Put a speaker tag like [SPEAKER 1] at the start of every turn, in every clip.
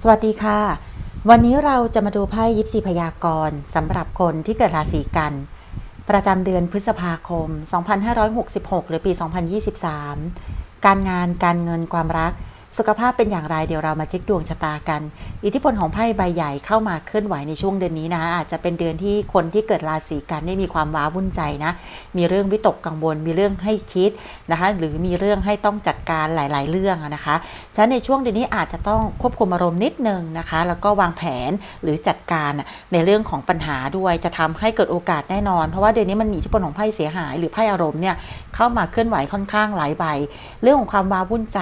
[SPEAKER 1] สวัสดีค่ะ วันนี้เราจะมาดูไพ่ยิปซีพยากรณ์สำหรับคนที่เกิดราศีกัน ประจำเดือนพฤษภาคม 2566 หรือปี 2023 การงานการเงินความรัก สุขภาพเป็นอย่างไรเดี๋ยวเรามาเช็คดวงชะตากัน อิทธิพลของไพ่ใบใหญ่เข้ามาเคลื่อนไหวในช่วงเดือนนี้นะคะอาจจะเป็นเดือนที่คนที่เกิดราศีกันได้มีความว้าวุ่นใจนะ มีเรื่องวิตกกังวล มีเรื่องให้คิดนะคะ หรือมีเรื่องให้ต้องจัดการหลาย ๆ เรื่องนะคะฉะนั้นในช่วงเดือนนี้อาจจะต้องควบคุมอารมณ์นิดนึงนะคะ แล้วก็วางแผนหรือจัดการในเรื่องของปัญหาด้วยจะทำให้เกิดโอกาสแน่นอน เพราะว่าเดือนนี้มันมีอิทธิพลของไพ่เสียหาย หรือไพ่อารมณ์เนี่ยเข้ามาเคลื่อนไหวค่อนข้างหลายใบ เรื่องของความว้าวุ่นใจ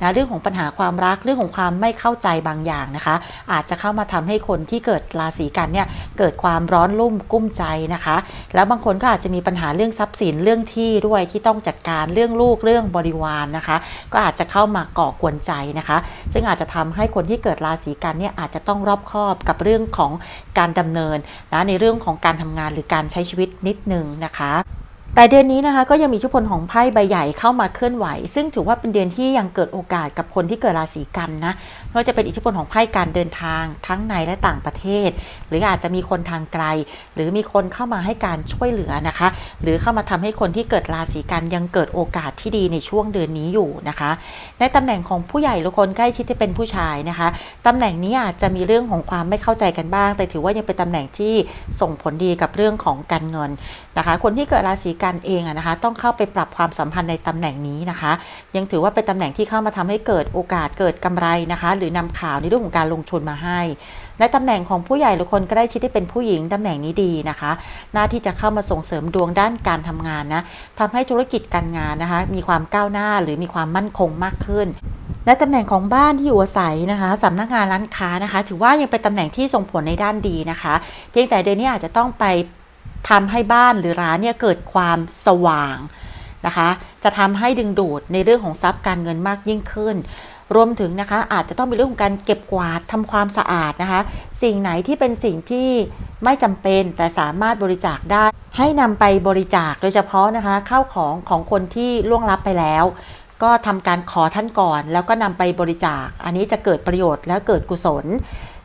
[SPEAKER 1] นะเรื่องของปัญหาความรักเรื่องของความไม่เข้าใจบางอย่างนะคะ อาจจะเข้ามาทำให้คนที่เกิดราศีกันเนี่ยเกิดความร้อนรุ่มกุ้มใจนะคะ แล้วบางคนก็อาจจะมีปัญหาเรื่องทรัพย์สินเรื่องที่ด้วยที่ต้องจัดการเรื่องลูกเรื่องบริวารนนะคะ ก็อาจจะเข้ามาก่อกวนใจนะคะ ซึ่งอาจจะทำให้คนที่เกิดราศีกันเนี่ยอาจจะต้องรอบคอบกับเรื่องของการดำเนินนะในเรื่องของการทำงานหรือการใช้ชีวิตนิดนึงนะคะ แต่เดือนนี้นะคะก็ยังมีชุพลของไพ่ใบใหญ่เข้ามาเคลื่อนไหว ซึ่งถือว่าเป็นเดือนที่ยังเกิดโอกาสกับคนที่เกิดราศีกันนะ ไม่ว่าจะเป็นอิทธิพลของไพ่การเดินทางทั้งในและต่างประเทศ หรืออาจจะมีคนทางไกล หรือมีคนเข้ามาให้การช่วยเหลือนะคะ หรือเข้ามาทำให้คนที่เกิดราศีกันยังเกิดโอกาสที่ดีในช่วงเดือนนี้อยู่นะคะ ในตำแหน่งของผู้ใหญ่หรือคนใกล้ชิดที่เป็นผู้ชายนะคะตำแหน่งนี้อาจจะมีเรื่องของความไม่เข้าใจกันบ้าง แต่ถือว่ายังเป็นตำแหน่งที่ส่งผลดีกับเรื่องของการเงินนะคะ คนที่เกิดราศีกันเองนะคะ ต้องเข้าไปปรับความสัมพันธ์ในตำแหน่งนี้นะคะ ยังถือว่าเป็นตำแหน่งที่เข้ามาทำให้เกิดโอกาสเกิดกำไรนะคะหรือนำข่าวในเรื่องของการลงทุนมาให้ในตำแหน่งของผู้ใหญ่หรือคนใกล้ชิดที่เป็นผู้หญิงตำแหน่งนี้ดีนะคะ หน้าที่จะเข้ามาส่งเสริมดวงด้านการทำงานนะทำให้ธุรกิจการงานนะคะ มีความก้าวหน้าหรือมีความมั่นคงมากขึ้นและตำแหน่งของบ้านที่อยู่อาศัยนะคะสำนักงานร้านค้านะคะ ถือว่ายังเป็นตำแหน่งที่ส่งผลในด้านดีนะคะ เพียงแต่เดือนนี้อาจจะต้องไปทำให้บ้านหรือร้านเนี่ยเกิดความสว่างนะคะ จะทำให้ดึงดูดในเรื่องของทรัพย์การเงินมากยิ่งขึ้น รวมถึงนะคะอาจจะต้องมีเรื่องของการเก็บกวาดทำความสะอาดนะคะ สิ่งไหนที่เป็นสิ่งที่ไม่จำเป็นแต่สามารถบริจาคได้ ให้นำไปบริจาคโดยเฉพาะนะคะข้าวของของคนที่ล่วงลับไปแล้ว ก็ทำการขอท่านก่อน แล้วก็นำไปบริจาค อันนี้จะเกิดประโยชน์และเกิดกุศล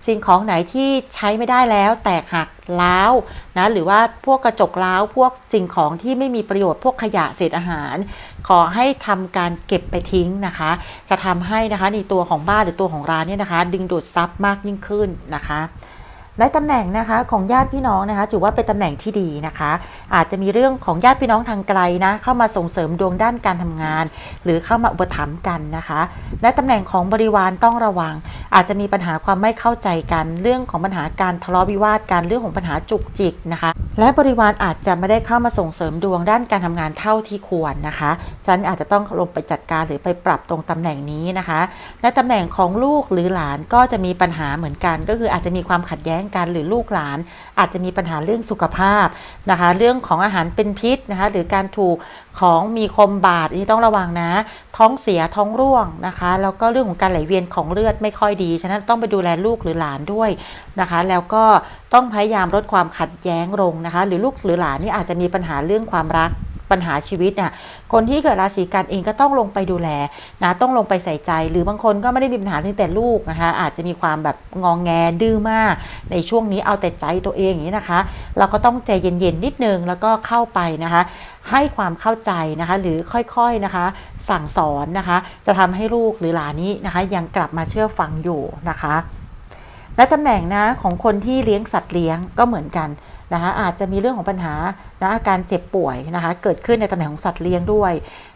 [SPEAKER 1] สิ่งของไหนที่ใช้ไม่ได้แล้วแตกหักล้าวนะหรือว่าพวกกระจกล้าวพวกสิ่งของที่ไม่มีประโยชน์พวกขยะเศษอาหาร ขอให้ทำการเก็บไปทิ้งนะคะ จะทำให้นะคะในตัวของบ้านหรือตัวของร้านเนี่ยนะคะ ดึงดูดทรัพย์มากยิ่งขึ้นนะคะ ในตำแหน่งนะคะของญาติพี่น้องนะคะถือว่าเป็นตำแหน่งที่ดีนะคะ อาจจะมีเรื่องของญาติพี่น้องทางไกลนะเข้ามาส่งเสริมดวงด้านการทำงาน หรือเข้ามาอุปถัมภ์กันนะคะและตำแหน่งของบริวารต้องระวัง อาจจะมีปัญหาความไม่เข้าใจกัน เรื่องของปัญหาการทะเลาะวิวาทกันเรื่องของปัญหาจุกจิกนะคะ และบริวารอาจจะไม่ได้เข้ามาส่งเสริมดวงด้านการทำงานเท่าที่ควรนะคะฉันอาจจะต้องลงไปจัดการหรือไปปรับตรงตำแหน่งนี้นะคะ และตำแหน่งของลูกหรือหลานก็จะมีปัญหาเหมือนกัน ก็คืออาจจะมีความขัดแย้งกัน หรือลูกหลาน อาจจะมีปัญหาเรื่องสุขภาพนะคะ เรื่องของอาหารเป็นพิษนะคะ หรือการถูกของมีคมบาดอันนี้ต้องระวังนะ ท้องเสียท้องร่วงนะคะ แล้วก็เรื่องของการไหลเวียนของเลือดไม่ค่อยดี ฉะนั้นต้องไปดูแลลูกหรือหลานด้วยนะคะ แล้วก็ต้องพยายามลดความขัดแย้งลงนะคะ หรือลูกหรือหลานนี่อาจจะมีปัญหาเรื่องความรัก ปัญหาชีวิตเนี่ยคนที่เกิดราศีกันเองก็ต้องลงไปดูแลนะต้องลงไปใส่ใจ หรือบางคนก็ไม่ได้มีปัญหาเพียงแต่ลูกนะคะอาจจะมีความแบบงองแงดื้อมาก ในช่วงนี้เอาแต่ใจตัวเองอย่างนี้นะคะ เราก็ต้องใจเย็นๆนิดนึงแล้วก็เข้าไปนะคะให้ความเข้าใจนะคะหรือค่อยๆนะคะ สั่งสอนนะคะ จะทำให้ลูกหรือหลานนี้นะคะ ยังกลับมาเชื่อฟังอยู่นะคะ และตำแหน่งนะของคนที่เลี้ยงสัตว์เลี้ยงก็เหมือนกันนะคะอาจจะมีเรื่องของปัญหานะอาการเจ็บป่วยนะคะเกิดขึ้นในตำแหน่งของสัตว์เลี้ยงด้วย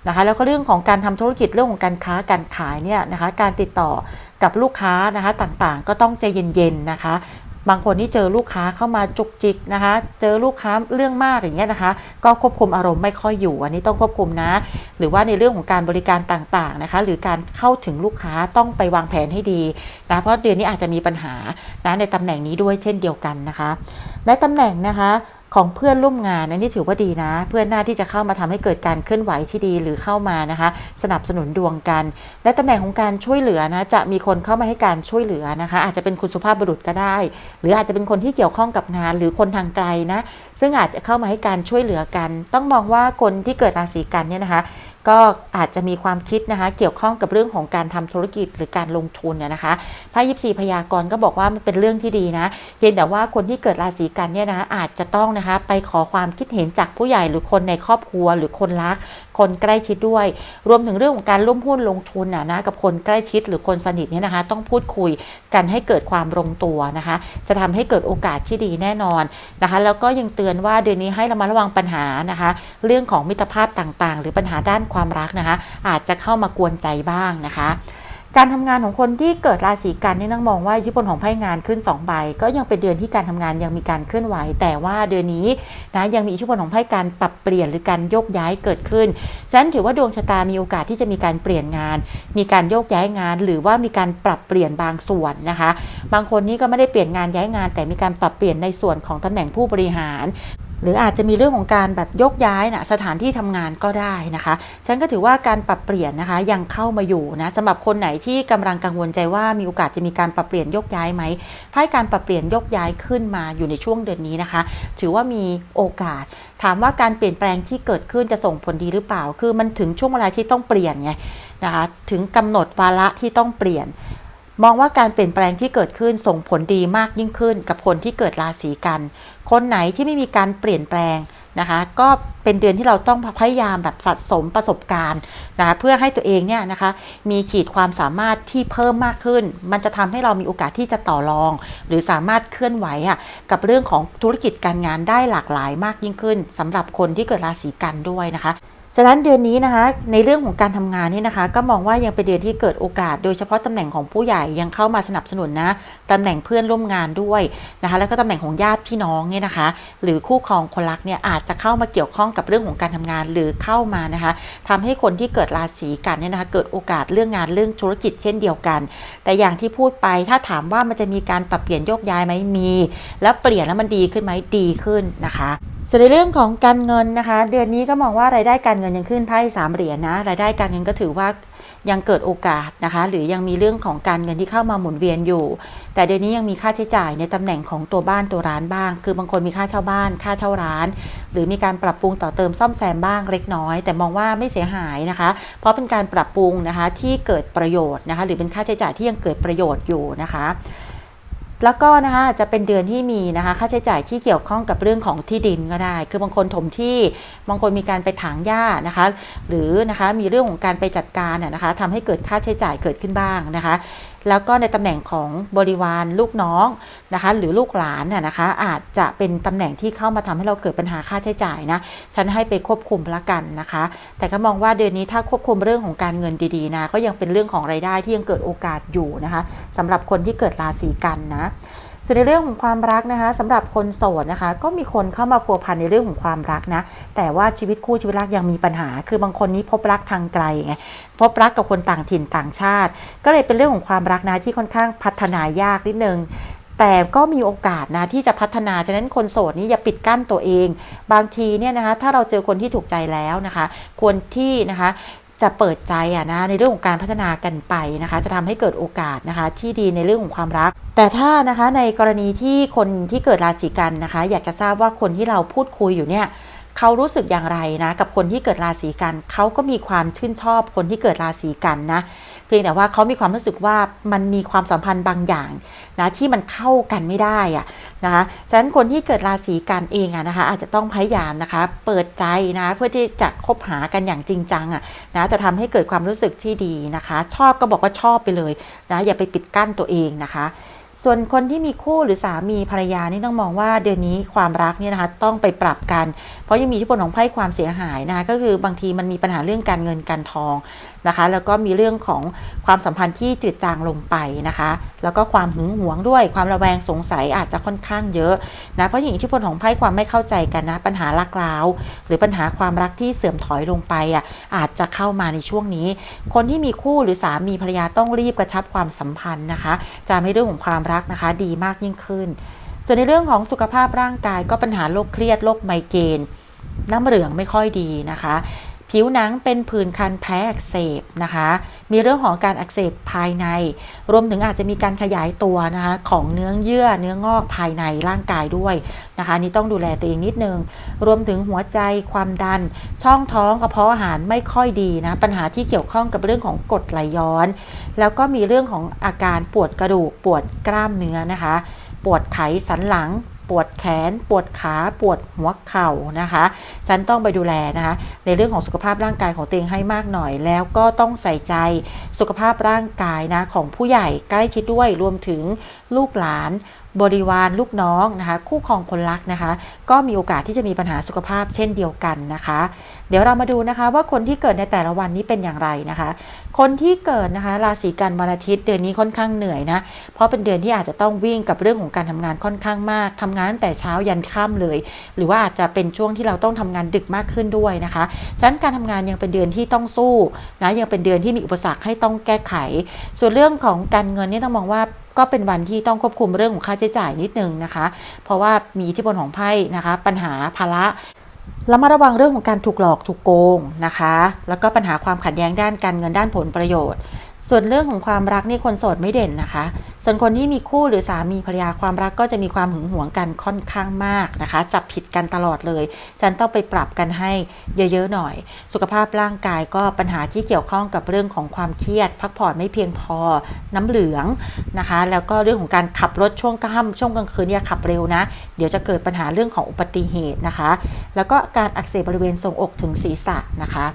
[SPEAKER 1] นะคะแล้วก็เรื่องของการทำธุรกิจเรื่องของการค้าการขายเนี่ยนะคะการติดต่อกับลูกค้านะคะต่างๆ ก็ต้องใจเย็นๆนะคะ บางคนที่เจอลูกค้าเข้ามาจุกจิกนะคะ เจอลูกค้าเรื่องมากอย่างเงี้ยนะคะ ก็ควบคุมอารมณ์ไม่ค่อยอยู่ อันนี้ต้องควบคุมนะ หรือว่าในเรื่องของการบริการต่างๆนะคะ หรือการเข้าถึงลูกค้าต้องไปวางแผนให้ดีนะเพราะเดือนนี้อาจจะมีปัญหานะในตำแหน่งนี้ด้วยเช่นเดียวกันนะคะ ในตำแหน่งนะคะ ของเพื่อนร่วมงานอันนี้ถือว่าดีนะ เพื่อนหน้าที่จะเข้ามาทำให้เกิดการเคลื่อนไหวที่ดีหรือเข้ามานะคะ สนับสนุนดวงกัน และตำแหน่งของการช่วยเหลือนะจะมีคนเข้ามาให้การช่วยเหลือนะคะ อาจจะเป็นคุณสุภาพบุรุษก็ได้ หรืออาจจะเป็นคนที่เกี่ยวข้องกับงาน หรือคนทางไกลนะ ซึ่งอาจจะเข้ามาให้การช่วยเหลือกัน ต้องมองว่าคนที่เกิดราศีกันเนี่ยนะคะ ก็อาจจะมีความคิดนะคะ เกี่ยวข้องกับเรื่องของการทำธุรกิจหรือการลงทุนเนี่ยนะคะพระยิปซีพยากรณ์ก็บอกว่ามันเป็นเรื่องที่ดีนะเพียงแต่ว่าคนที่เกิดราศีกันเนี่ยนะอาจจะต้องนะคะไปขอความคิดเห็นจากผู้ใหญ่หรือคนในครอบครัวหรือคนรักคนใกล้ชิดด้วย รวมถึงเรื่องของการร่วมหุ้นลงทุนนะนะกับคนใกล้ชิดหรือคนสนิทเนี่ยนะคะ ต้องพูดคุยกันให้เกิดความลงตัวนะคะ จะทำให้เกิดโอกาสที่ดีแน่นอนนะคะ แล้วก็ยังเตือนว่าเดือนนี้ให้ระมัดระวังปัญหานะคะ เรื่องของมิตรภาพต่างๆ หรือปัญหาด้านความรักนะคะ อาจจะเข้ามากวนใจบ้างนะคะ การทำงานของคนที่เกิดราศีกันนี่ต้องมองว่าอิทธิพลของไพ่งานขึ้น2ใบก็ยังเป็นเดือนที่การทำงานยังมีการเคลื่อนไหว แต่ว่าเดือนนี้นะยังมีอิทธิพลของไพ่การปรับเปลี่ยนหรือการโยกย้ายเกิดขึ้นฉะนั้นถือว่าดวงชะตามีโอกาสที่จะมีการเปลี่ยนงาน มีการโยกย้ายงาน หรือว่ามีการปรับเปลี่ยนบางส่วนนะคะ บางคนนี่ก็ไม่ได้เปลี่ยนงานย้ายงาน แต่มีการปรับเปลี่ยนในส่วนของตำแหน่งผู้บริหาร หรืออาจจะมีเรื่องของการแบบยกย้ายนะสถานที่ทำงานก็ได้นะคะ ฉันก็ถือว่าการปรับเปลี่ยนนะคะยังเข้ามาอยู่นะสำหรับคนไหนที่กำลังกังวลใจว่ามีโอกาสจะมีการปรับเปลี่ยนยกย้ายไหมไพ่การปรับเปลี่ยนยกย้ายขึ้นมาอยู่ในช่วงเดือนนี้นะคะ ถือว่ามีโอกาสถามว่าการเปลี่ยนแปลงที่เกิดขึ้นจะส่งผลดีหรือเปล่า คือมันถึงช่วงเวลาที่ต้องเปลี่ยนไงนะคะถึงกำหนดวาระที่ต้องเปลี่ยนมองว่าการเปลี่ยนแปลงที่เกิดขึ้นส่งผลดีมากยิ่งขึ้นกับคนที่เกิดราศีกัน คนไหนที่ไม่มีการเปลี่ยนแปลงนะคะ ก็เป็นเดือนที่เราต้องพยายามแบบสะสมประสบการณ์นะคะเพื่อให้ตัวเองเนี่ยนะคะ มีขีดความสามารถที่เพิ่มมากขึ้น มันจะทำให้เรามีโอกาสที่จะต่อรอง หรือสามารถเคลื่อนไหวอะกับเรื่องของธุรกิจการงานได้หลากหลายมากยิ่งขึ้นสำหรับคนที่เกิดราศีกันด้วยนะคะ ฉะนั้นเดือนนี้นะคะในเรื่องของการทำงานนี่นะคะ ก็มองว่ายังเป็นเดือนที่เกิดโอกาส โดยเฉพาะตำแหน่งของผู้ใหญ่ยังเข้ามาสนับสนุนนะตำแหน่งเพื่อนร่วมงานด้วยนะคะ แล้วก็ตำแหน่งของญาติพี่น้องเนี่ยนะคะ หรือคู่ครองคนรักเนี่ยอาจจะเข้ามาเกี่ยวข้องกับเรื่องของการทำงานหรือเข้ามานะคะทำให้คนที่เกิดราศีกันเนี่ยนะคะเกิดโอกาสเรื่องงานเรื่องธุรกิจเช่นเดียวกัน แต่อย่างที่พูดไปถ้าถามว่ามันจะมีการปรับเปลี่ยนโยกย้ายไหมมี แล้วเปลี่ยนแล้วมันดีขึ้นไหมดีขึ้นนะคะส่วนในเรื่องของการเงินนะคะ เดือนนี้ก็มองว่ารายได้การเงินยังขึ้นไพ่สามเหรียญนะรายได้การเงินก็ถือว่ายังเกิดโอกาสนะคะ หรือยังมีเรื่องของการเงินที่เข้ามาหมุนเวียนอยู่ แต่เดือนนี้ยังมีค่าใช้จ่ายในตำแหน่งของตัวบ้านตัวร้านบ้าง คือบางคนมีค่าเช่าบ้าน ค่าเช่าร้าน หรือมีการปรับปรุงต่อเติมซ่อมแซมบ้างเล็กน้อย แต่มองว่าไม่เสียหายนะคะ เพราะเป็นการปรับปรุงนะคะที่เกิดประโยชน์นะคะ หรือเป็นค่าใช้จ่ายที่ยังเกิดประโยชน์อยู่นะคะ แล้วก็นะคะจะเป็นเดือนที่มีนะคะค่าใช้จ่ายที่เกี่ยวข้องกับเรื่องของที่ดินก็ได้ คือบางคนถมที่บางคนมีการไปถางหญ้านะคะ หรือนะคะมีเรื่องของการไปจัดการน่ะนะคะทำให้เกิดค่าใช้จ่ายเกิดขึ้นบ้างนะคะ แล้วก็ในตำแหน่งของบริวารลูกน้องนะคะ หรือลูกหลานน่ะนะคะ อาจจะเป็นตำแหน่งที่เข้ามาทำให้เราเกิดปัญหาค่าใช้จ่ายนะ ฉันให้ไปควบคุมละกันนะคะ แต่ก็มองว่าเดือนนี้ถ้าควบคุมเรื่องของการเงินดีๆนะก็ยังเป็นเรื่องของรายได้ที่ยังเกิดโอกาสอยู่นะคะสำหรับคนที่เกิดราศีกันนะ ส่วนในเรื่องของความรักนะคะสำหรับคนโสดนะคะ ก็มีคนเข้ามาพัวพันในเรื่องของความรักนะ แต่ว่าชีวิตคู่ชีวิตรักยังมีปัญหา คือบางคนนี้พบรักทางไกลไงพบรักกับคนต่างถิ่นต่างชาติ ก็เลยเป็นเรื่องของความรักนะที่ค่อนข้างพัฒนายากนิดนึงแต่ก็มีโอกาสนะที่จะพัฒนา ฉะนั้นคนโสดนี้อย่าปิดกั้นตัวเอง บางทีเนี่ยนะคะถ้าเราเจอคนที่ถูกใจแล้วนะคะ ควรที่นะคะ จะเปิดใจอะนะในเรื่องของการพัฒนากันไปนะคะ จะทำให้เกิดโอกาสนะคะที่ดีในเรื่องของความรัก แต่ถ้านะคะในกรณีที่คนที่เกิดราศีกันนะคะ อยากจะทราบว่าคนที่เราพูดคุยอยู่เนี่ยเขารู้สึกอย่างไรนะกับคนที่เกิดราศีกันเขาก็มีความชื่นชอบคนที่เกิดราศีกันนะ พียงแต่ว่าเขามีความรู้สึกว่ามันมีความสัมพันธ์บางอย่างนะที่มันเข้ากันไม่ได้อะนะคะฉะนั้นคนที่เกิดราศีกันเองอะนะคะอาจจะต้องพยายามนะคะ เปิดใจนะเพื่อที่จะคบหากันอย่างจริงจังอะนะจะทำให้เกิดความรู้สึกที่ดีนะคะ ชอบก็บอกว่าชอบไปเลยนะอย่าไปปิดกั้นตัวเองนะคะส่วนคนที่มีคู่หรือสามีภรรยานี่ต้องมองว่าเดือนนี้ความรักเนี่ยนะคะต้องไปปรับกัน เพราะยังมีที่ผลของไพ่ความเสียหายนะคะก็คือบางทีมันมีปัญหาเรื่องการเงินการทอง นะคะ แล้วก็มีเรื่องของความสัมพันธ์ที่จืดจางลงไปนะคะ แล้วก็ความหึงหวงด้วยความระแวงสงสัยอาจจะค่อนข้างเยอะนะเพราะอย่างอิทธิพลของไพ่ความไม่เข้าใจกันนะ ปัญหารักร้าว หรือปัญหาความรักที่เสื่อมถอยลงไปอะอาจจะเข้ามาในช่วงนี้ คนที่มีคู่หรือสามีภรรยาต้องรีบกระชับความสัมพันธ์นะคะ จะให้เรื่องของความรักนะคะ ดีมากยิ่งขึ้นส่วนในเรื่องของสุขภาพร่างกายก็ปัญหาโรคเครียดโรคไมเกรนน้ำเหลืองไม่ค่อยดีนะคะ ผิวหนังเป็นผื่นคันแพ้อักเสบนะคะ มีเรื่องของการอักเสบภายใน รวมถึงอาจจะมีการขยายตัวนะคะของเนื้อเยื่อเนื้องอกภายในร่างกายด้วยนะคะนี่ต้องดูแลตัวเองนิดนึง รวมถึงหัวใจความดัน ช่องท้องกระเพาะอาหารไม่ค่อยดีนะ ปัญหาที่เกี่ยวข้องกับเรื่องของกรดไหลย้อน แล้วก็มีเรื่องของอาการปวดกระดูกปวดกล้ามเนื้อนะคะ ปวดไขสันหลัง ปวดแขน ปวดขา ปวดหัวเข่านะคะ ฉันต้องไปดูแลนะคะ ในเรื่องของสุขภาพร่างกายของตัวเองให้มากหน่อย แล้วก็ต้องใส่ใจสุขภาพร่างกายนะของผู้ใหญ่ใกล้ชิดด้วย รวมถึงลูกหลานบริวารลูกน้องนะคะ คู่ครองคนรักนะคะ ก็มีโอกาสที่จะมีปัญหาสุขภาพเช่นเดียวกันนะคะ เดี๋ยวเรามาดูนะคะว่าคนที่เกิดในแต่ละวันนี้เป็นอย่างไรนะคะ คนที่เกิดนะคะราศีกันวันอาทิตย์เดือนนี้ค่อนข้างเหนื่อยนะ เพราะเป็นเดือนที่อาจจะต้องวิ่งกับเรื่องของการทำงานค่อนข้างมากทำงานตั้งแต่เช้ายันค่ำเลย หรือว่าอาจจะเป็นช่วงที่เราต้องทำงานดึกมากขึ้นด้วยนะคะฉะนั้นการทำงานยังเป็นเดือนที่ต้องสู้นะยังเป็นเดือนที่มีอุปสรรคให้ต้องแก้ไข ส่วนเรื่องของการเงินนี่ต้องมองว่าก็เป็นวันที่ต้องควบคุมเรื่องของค่าใช้จ่ายนิดนึงนะคะ เพราะว่ามีอิทธิพลของไพ่นะคะ ปัญหาภาระ แล้วมาระวังเรื่องของการถูกหลอกถูกโกงนะคะ แล้วก็ปัญหาความขัดแย้งด้านการเงินด้านผลประโยชน์ ส่วนเรื่องของความรักนี่คนโสดไม่เด่นนะคะส่วนคนที่มีคู่หรือสามีภรรยาความรักก็จะมีความหึงหวงกันค่อนข้างมากนะคะ จับผิดกันตลอดเลย ฉันต้องไปปรับกันให้เยอะๆหน่อย สุขภาพร่างกายก็ปัญหาที่เกี่ยวข้องกับเรื่องของความเครียด พักผ่อนไม่เพียงพอน้ำเหลืองนะคะ แล้วก็เรื่องของการขับรถช่วงค่ำช่วงกลางคืนเนี่ยขับเร็วนะ เดี๋ยวจะเกิดปัญหาเรื่องของอุบัติเหตุนะคะ แล้วก็การอักเสบบริเวณทรงอกถึงศีรษะนะคะ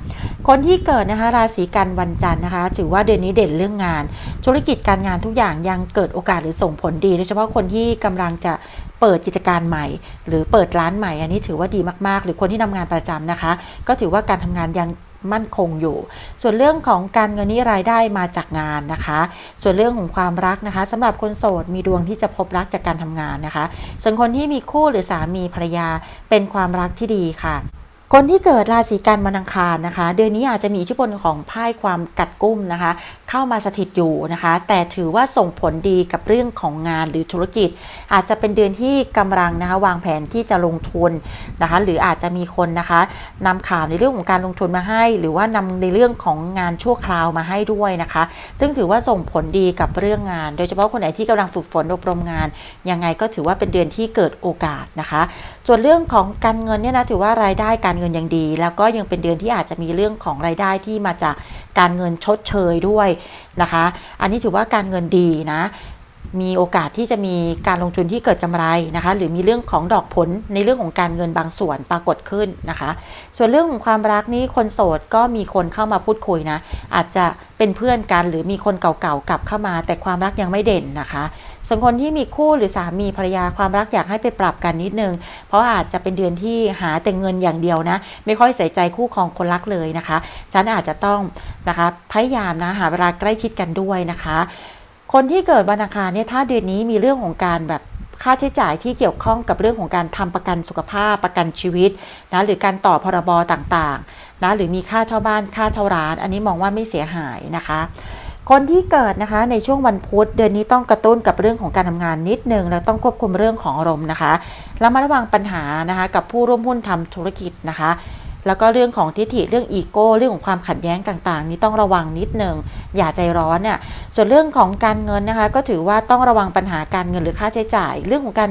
[SPEAKER 1] คนที่เกิดนะคะราศีกันวันจันทร์นะคะ ถือว่าเดือนนี้เด่นเรื่องงาน ธุรกิจการงานทุกอย่างยังเกิดโอกาสหรือส่งผลดีโดยเฉพาะคนที่กำลังจะเปิดกิจการใหม่ หรือเปิดร้านใหม่ อันนี้ถือว่าดีมากๆ หรือคนที่ทำงานประจำนะคะ ก็ถือว่าการทำงานยังมั่นคงอยู่ ส่วนเรื่องของการเงินนี่รายได้มาจากงานนะคะ ส่วนเรื่องของความรักนะคะสำหรับคนโสดมีดวงที่จะพบรักจากการทำงานนะคะ ส่วนคนที่มีคู่หรือสามีภรรยาเป็นความรักที่ดีค่ะคนที่เกิดราศีกันวันอังคารนะคะ เดือนนี้อาจจะมีอิทธิพลของไพ่ความกัดกุ้มนะคะเข้ามาสถิตอยู่นะคะ แต่ถือว่าส่งผลดีกับเรื่องของงานหรือธุรกิจ อาจจะเป็นเดือนที่กำลังนะคะวางแผนที่จะลงทุนนะคะ หรืออาจจะมีคนนะคะนำข่าวในเรื่องของการลงทุนมาให้ หรือว่านำในเรื่องของงานชั่วคราวมาให้ด้วยนะคะ ซึ่งถือว่าส่งผลดีกับเรื่องงาน โดยเฉพาะคนไหนที่กำลังฝึกฝนอบรมงานยังไงก็ถือว่าเป็นเดือนที่เกิดโอกาสนะคะ ส่วนเรื่องของการเงินเนี่ยนะถือว่ารายได้การเงินยังดี แล้วก็ยังเป็นเดือนที่อาจจะมีเรื่องของรายได้ที่มาจาก การเงินชดเชยด้วยนะคะ อันนี้ถือว่าการเงินดีนะมีโอกาสที่จะมีการลงทุนที่เกิดกำไรนะคะ หรือมีเรื่องของดอกผลในเรื่องของการเงินบางส่วนปรากฏขึ้นนะคะ ส่วนเรื่องของความรักนี่คนโสดก็มีคนเข้ามาพูดคุยนะ อาจจะเป็นเพื่อนกันหรือมีคนเก่าๆกลับเข้ามา แต่ความรักยังไม่เด่นนะคะ ส่วนคนที่มีคู่หรือสามีภรรยาความรักอยากให้ไปปรับกันนิดนึง เพราะอาจจะเป็นเดือนที่หาแต่เงินอย่างเดียวนะ ไม่ค่อยใส่ใจคู่ครองคนรักเลยนะคะ ฉันอาจจะต้องนะคะพยายามนะหาเวลาใกล้ชิดกันด้วยนะคะ คนที่เกิดวันอังคารเนี่ยถ้าเดือนนี้มีเรื่องของการแบบค่าใช้จ่ายที่เกี่ยวข้องกับเรื่องของการทำประกันสุขภาพประกันชีวิตนะหรือการต่อพรบต่างๆนะหรือมีค่าเช่าบ้านค่าเช่าร้าน อันนี้มองว่าไม่เสียหายนะคะ คนที่เกิดนะคะในช่วงวันพุธเดือนนี้ต้องกระตุ้นกับเรื่องของการทำงานนิดนึงแล้วต้องควบคุมเรื่องของอารมณ์นะคะแล้วมาระวังปัญหานะคะกับผู้ร่วมหุ้นทำธุรกิจนะคะ แล้วก็เรื่องของทิฐิเรื่องอีโก้เรื่องของความขัดแย้งต่างๆ นี้ต้องระวังนิดนึงอย่าใจร้อนเนี่ยส่วนเรื่องของการเงินนะคะ ก็ถือว่าต้องระวังปัญหาการเงินหรือค่าใช้จ่าย เรื่องของการ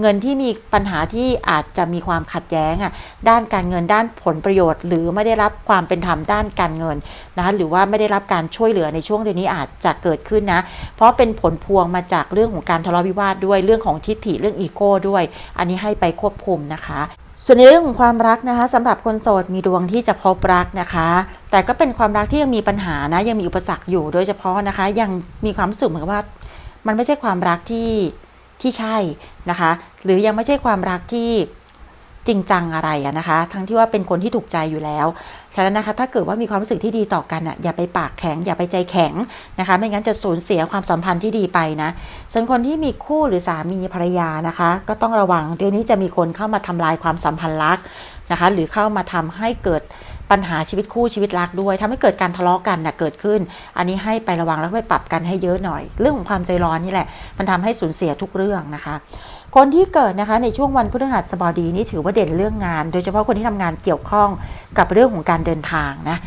[SPEAKER 1] เงินที่มีปัญหาที่อาจจะมีความขัดแย้งอะด้านการเงินด้านผลประโยชน์ หรือไม่ได้รับความเป็นธรรมด้านการเงินนะคะหรือว่าไม่ได้รับการช่วยเหลือในช่วงเดือนนี้อาจจะเกิดขึ้นนะ เพราะเป็นผลพวงมาจากเรื่องของการทะเลาะวิวาทด้วยเรื่องของทิฐิเรื่องอีโก้ด้วย อันนี้ให้ไปควบคุมนะคะส่วนในเรื่องของความรักนะคะสำหรับคนโสดมีดวงที่จะพบรักนะคะ แต่ก็เป็นความรักที่ยังมีปัญหานะยังมีอุปสรรคอยู่โดยเฉพาะนะคะ ยังมีความรู้สึกเหมือนว่า มันไม่ใช่ความรักที่ ที่ใช่นะคะ หรือยังไม่ใช่ความรักที่จริงจังอะไรอะนะคะ ทั้งที่ว่าเป็นคนที่ถูกใจอยู่แล้วฉะนั้นนะคะ ถ้าเกิดว่ามีความรู้สึกที่ดีต่อกันอะอย่าไปปากแข็ง อย่าไปใจแข็งนะคะ ไม่งั้นจะสูญเสียความสัมพันธ์ที่ดีไปนะส่วนคนที่มีคู่หรือสามีภรรยานะคะ ก็ต้องระวังเดี๋ยวนี้จะมีคนเข้ามาทำลายความสัมพันธ์รักนะคะ หรือเข้ามาทำให้เกิด ปัญหาชีวิตคู่ชีวิตรักด้วยทำให้เกิดการทะเลาะกันนะเกิดขึ้น อันนี้ให้ไประวังแล้วไปปรับกันให้เยอะหน่อย เรื่องของความใจร้อนนี่แหละ มันทำให้สูญเสียทุกเรื่องนะคะ คนที่เกิดนะคะในช่วงวันพฤหัสบดีนี้ถือว่าเด่นเรื่องงาน โดยเฉพาะคนที่ทำงานเกี่ยวข้องกับเรื่องของการเดินทางนะ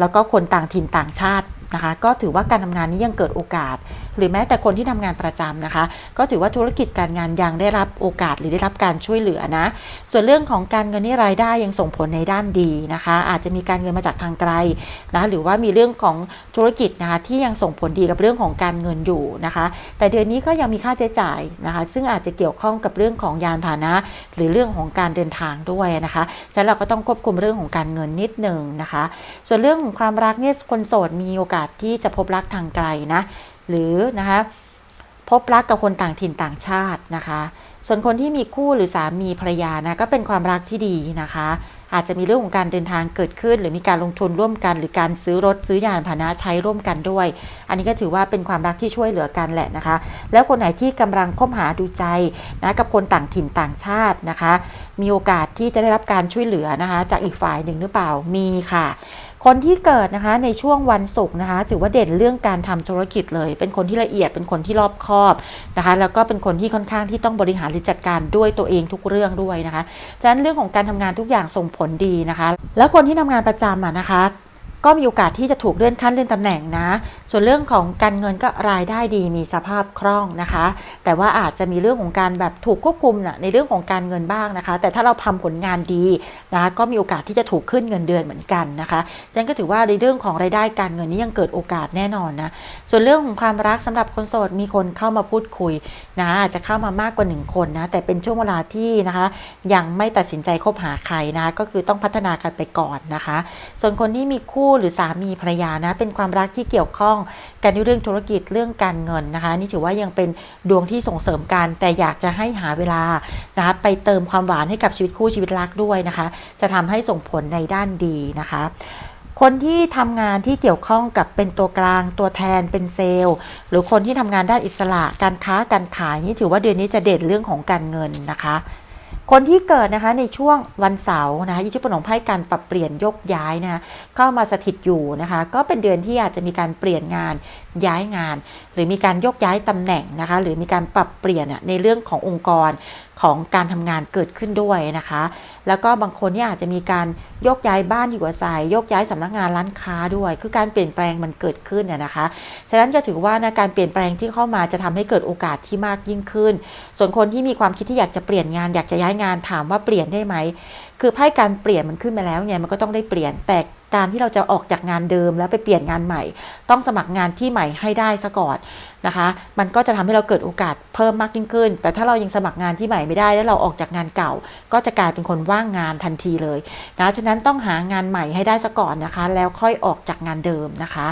[SPEAKER 1] แล้วก็คนต่างถิ่นต่างชาติ นะคะ ก็ถือว่าการทำงานนี้ยังเกิดโอกาส หรือแม้แต่คนที่ทำงานประจำนะคะ ก็ถือว่าธุรกิจการงานยังได้รับโอกาสหรือได้รับการช่วยเหลือนะ ส่วนเรื่องของการเงินนี่รายได้ยังส่งผลในด้านดีนะคะ อาจจะมีการเงินมาจากทางไกลนะหรือว่ามีเรื่องของธุรกิจนะคะที่ยังส่งผลดีกับเรื่องของการเงินอยู่นะคะ แต่เดือนนี้ก็ยังมีค่าใช้จ่ายนะคะ ซึ่งอาจจะเกี่ยวข้องกับเรื่องของยานพาหนะ หรือเรื่องของการเดินทางด้วยนะคะฉะนั้นเราก็ต้องควบคุมเรื่องของการเงินนิดหนึ่งนะคะ ส่วนเรื่องของความรักเนี่ยคนโสดมีโอกาสที่จะพบรักทางไกลนะ หรือนะคะพบรักกับคนต่างถิ่นต่างชาตินะคะ ส่วนคนที่มีคู่หรือสามีภรรยานะก็เป็นความรักที่ดีนะคะ อาจจะมีเรื่องของการเดินทางเกิดขึ้น หรือมีการลงทุนร่วมกัน หรือการซื้อรถซื้อยานพาหนะใช้ร่วมกันด้วย อันนี้ก็ถือว่าเป็นความรักที่ช่วยเหลือกันแหละนะคะ แล้วคนไหนที่กำลังคบหาดูใจนะกับคนต่างถิ่นต่างชาตินะคะ มีโอกาสที่จะได้รับการช่วยเหลือนะคะ จากอีกฝ่ายหนึ่งหรือเปล่ามีค่ะ คนที่เกิดนะคะในช่วงวันศุกร์นะคะถือว่าเด่นเรื่องการทำธุรกิจเลย เป็นคนที่ละเอียดเป็นคนที่รอบคอบนะคะแล้วก็เป็นคนที่ค่อนข้างที่ต้องบริหารหรือจัดการด้วยตัวเองทุกเรื่องด้วยนะคะฉะนั้นเรื่องของการทำงานทุกอย่างส่งผลดีนะคะ แล้วคนที่ทำงานประจำอะนะคะก็มีโอกาสที่จะถูกเลื่อนขั้นเลื่อนตำแหน่งนะส่วนเรื่องของการเงินก็รายได้ดีมีสภาพคล่องนะคะ แต่ว่าอาจจะมีเรื่องของการแบบถูกควบคุมนะในเรื่องของการเงินบ้างนะคะ แต่ถ้าเราทำผลงานดีนะคะก็มีโอกาสที่จะถูกขึ้นเงินเดือนเหมือนกันนะคะฉันก็ถือว่าในเรื่องของรายได้การเงินนี้ยังเกิดโอกาสแน่นอนนะส่วนเรื่องของความรักสำหรับคนโสดมีคนเข้ามาพูดคุยนะอาจจะเข้ามามากกว่าหนึ่งคนนะแต่เป็นช่วงเวลาที่นะคะยังไม่ตัดสินใจคบหาใครนะก็คือต้องพัฒนากันไปก่อนนะคะ ส่วนคนที่มีคู่หรือสามีภรรยานะเป็นความรักที่เกี่ยวข้องกันในเรื่องธุรกิจเรื่องการเงินนะคะนี่ถือว่ายังเป็นดวงที่ส่งเสริมกันแต่อยากจะให้หาเวลานะคะไปเติมความหวานให้กับชีวิตคู่ชีวิตรักด้วยนะคะ จะทำให้ส่งผลในด้านดีนะคะคนที่ทำงานที่เกี่ยวข้องกับเป็นตัวกลางตัวแทนเป็นเซลล์ หรือคนที่ทำงานด้านอิสระการค้าการขายนี่ถือว่าเดือนนี้จะเด่นเรื่องของการเงินนะคะ คนที่เกิดนะคะในช่วงวันเสาร์นะคะอิทธิพลของไพ่การปรับเปลี่ยนยกย้ายนะคะเข้ามาสถิตอยู่นะคะก็เป็นเดือนที่อาจจะมีการเปลี่ยนงานย้ายงาน หรือมีการยกย้ายตำแหน่งนะคะหรือมีการปรับเปลี่ยนในเรื่องขององค์กร ของการทำงานเกิดขึ้นด้วยนะคะ แล้วก็บางคนที่อาจจะมีการยกย้ายบ้านอยู่อาศัยยกย้ายสำนักงานร้านค้าด้วย คือการเปลี่ยนแปลงมันเกิดขึ้นน่ยนะคะ ฉะนั้นจะถือว่านะการเปลี่ยนแปลงที่เข้ามาจะทำให้เกิดโอกาสที่มากยิ่งขึ้น ส่วนคนที่มีความคิดที่อยากจะเปลี่ยนงานอยากจะย้ายงานถามว่าเปลี่ยนได้ไหมคือไพ่การเปลี่ยนมันขึ้นมาแล้วไงมันก็ต้องได้เปลี่ยนแต่ การที่เราจะออกจากงานเดิมแล้วไปเปลี่ยนงานใหม่ ต้องสมัครงานที่ใหม่ให้ได้ซะก่อนนะคะ มันก็จะทำให้เราเกิดโอกาสเพิ่มมากยิ่งขึ้น แต่ถ้าเรายังสมัครงานที่ใหม่ไม่ได้ แล้วเราออกจากงานเก่า ก็จะกลายเป็นคนว่างงานทันทีเลยนะฉะนั้นต้องหางานใหม่ให้ได้ซะก่อนนะคะ แล้วค่อยออกจากงานเดิมนะคะ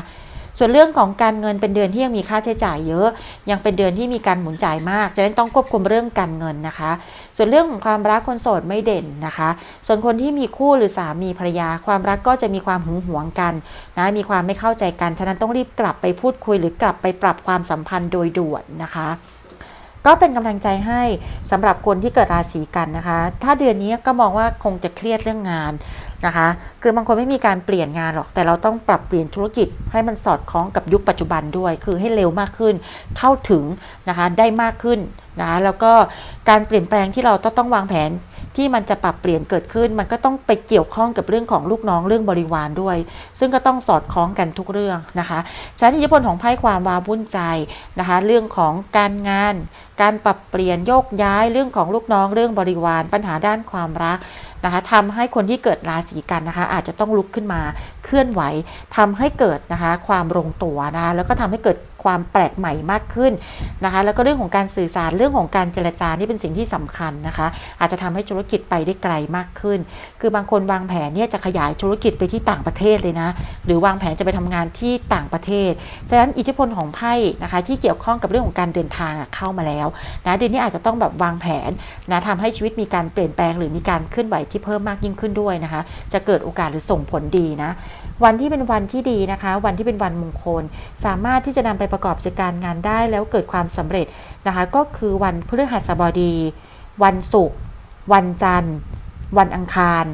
[SPEAKER 1] ส่วนเรื่องของการเงินเป็นเดือนที่ยังมีค่าใช้จ่ายเยอะ ยังเป็นเดือนที่มีการหมุนจ่ายมากฉะนั้นต้องควบคุมเรื่องการเงินนะคะ ส่วนเรื่องของความรักคนโสดไม่เด่นนะคะ ส่วนคนที่มีคู่หรือสามีภรรยา ความรักก็จะมีความหึงหวงกันนะมีความไม่เข้าใจกันฉะนั้นต้องรีบกลับไปพูดคุย หรือกลับไปปรับความสัมพันธ์โดยด่วนนะคะก็เป็นกำลังใจให้สำหรับคนที่เกิดราศีกันนะคะ ถ้าเดือนนี้ก็มองว่าคงจะเครียดเรื่องงาน นะคะ คือบางคนไม่มีการเปลี่ยนงานหรอก แต่เราต้องปรับเปลี่ยนธุรกิจให้มันสอดคล้องกับยุคปัจจุบันด้วย คือให้เร็วมากขึ้น เข้าถึงนะคะ ได้มากขึ้นนะคะแล้วก็การเปลี่ยนแปลงที่เราต้องต้องวางแผนที่มันจะปรับเปลี่ยนเกิดขึ้น มันก็ต้องไปเกี่ยวข้องกับเรื่องของลูกน้องเรื่องบริวารด้วย ซึ่งก็ต้องสอดคล้องกันทุกเรื่องนะคะฉะนั้นอิทธิพลของไพ่ความวาวุ่นใจนะคะ เรื่องของการงาน การปรับเปลี่ยนโยกย้ายเรื่องของลูกน้องเรื่องบริวาร ปัญหาด้านความรัก นะคะทำให้คนที่เกิดราศีกันนะคะ อาจจะต้องลุกขึ้นมาเคลื่อนไหวทำให้เกิดนะคะความลงตัวนะคะแล้วก็ทำให้เกิด ความแปลกใหม่มากขึ้นนะคะ แล้วก็เรื่องของการสื่อสารเรื่องของการเจรจานี่เป็นสิ่งที่สำคัญนะคะ อาจจะทำให้ธุรกิจไปได้ไกลมากขึ้น คือบางคนวางแผนเนี่ยจะขยายธุรกิจไปที่ต่างประเทศเลยนะ หรือวางแผนจะไปทำงานที่ต่างประเทศ ฉะนั้นอิทธิพลของไพ่นะคะ ที่เกี่ยวข้องกับเรื่องของการเดินทางเข้ามาแล้วนะเดือนนี้อาจจะต้องแบบวางแผนนะทำให้ชีวิตมีการเปลี่ยนแปลงหรือมีการเคลื่อนไหวที่เพิ่มมากยิ่งขึ้นด้วยนะคะ จะเกิดโอกาสหรือส่งผลดีนะ วันที่เป็นวันที่ดีนะคะ วันที่เป็นวันมงคล สามารถที่จะนำไปประกอบกิจการงานได้แล้วเกิดความสำเร็จนะคะ ก็คือวันพฤหัสบดี วันศุกร์วันจันทร์ วันอังคาร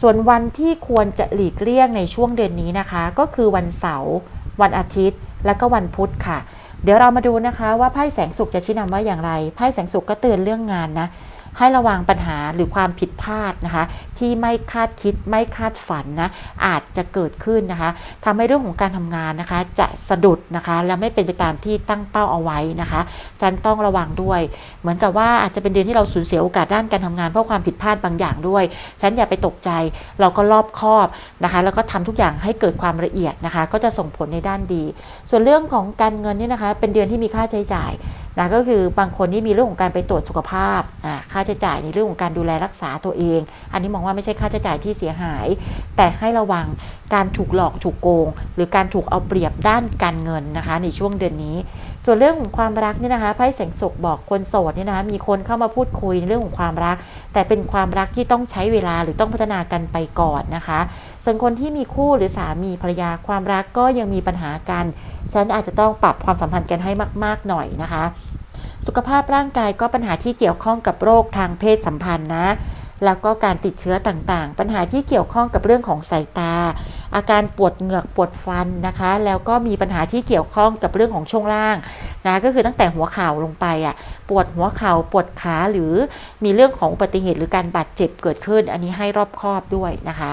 [SPEAKER 1] ส่วนวันที่ควรจะหลีกเลี่ยงในช่วงเดือนนี้นะคะ ก็คือวันเสาร์วันอาทิตย์ และก็วันพุธค่ะ เดี๋ยวเรามาดูนะคะว่าไพ่แสงสุขจะชี้นำว่าอย่างไรไพ่แสงสุขก็เตือนเรื่องงานนะ ให้ระวังปัญหาหรือความผิดพลาดนะคะ ที่ไม่คาดคิดไม่คาดฝันนะอาจจะเกิดขึ้นนะคะทำให้เรื่องของการทำงานนะคะ จะสะดุดนะคะ และไม่เป็นไปตามที่ตั้งเป้าเอาไว้นะคะจันต้องระวังด้วย เหมือนกับว่าอาจจะเป็นเดือนที่เราสูญเสียโอกาสด้านการทำงานเพราะความผิดพลาดบางอย่างด้วยฉันอย่าไปตกใจ เราก็รอบคอบนะคะ แล้วก็ทำทุกอย่างให้เกิดความละเอียดนะคะ ก็จะส่งผลในด้านดี ส่วนเรื่องของการเงินนี่นะคะ เป็นเดือนที่มีค่าใช้จ่าย นะก็คือบางคนที่มีเรื่องของการไปตรวจสุขภาพค่าใช้จ่ายในเรื่องของการดูแลรักษาตัวเอง อันนี้มองว่าไม่ใช่ค่าใช้จ่ายที่เสียหาย แต่ให้ระวังการถูกหลอกถูกโกง หรือการถูกเอาเปรียบด้านการเงินนะคะ ในช่วงเดือนนี้ ส่วนเรื่องของความรักเนี่ยนะคะไพ่แสงสุกบอกคนโสดเนี่ยนะคะมีคนเข้ามาพูดคุยในเรื่องของความรัก แต่เป็นความรักที่ต้องใช้เวลาหรือต้องพัฒนากันไปก่อนนะคะ ส่วนคนที่มีคู่หรือสามีภรรยาความรักก็ยังมีปัญหากันฉันอาจจะต้องปรับความสัมพันธ์กันให้มาก ๆหน่อยนะคะ สุขภาพร่างกายก็ปัญหาที่เกี่ยวข้องกับโรคทางเพศสัมพันธ์นะแล้วก็การติดเชื้อต่างๆ ปัญหาที่เกี่ยวข้องกับเรื่องของสายตา อาการปวดเหงือกปวดฟันนะคะ แล้วก็มีปัญหาที่เกี่ยวข้องกับเรื่องของช่วงล่างนะก็คือตั้งแต่หัวเข่าลงไปอะปวดหัวเข่าปวดขาหรือมีเรื่องของอุบัติเหตุหรือการบาดเจ็บเกิดขึ้น อันนี้ให้รอบคอบด้วยนะคะ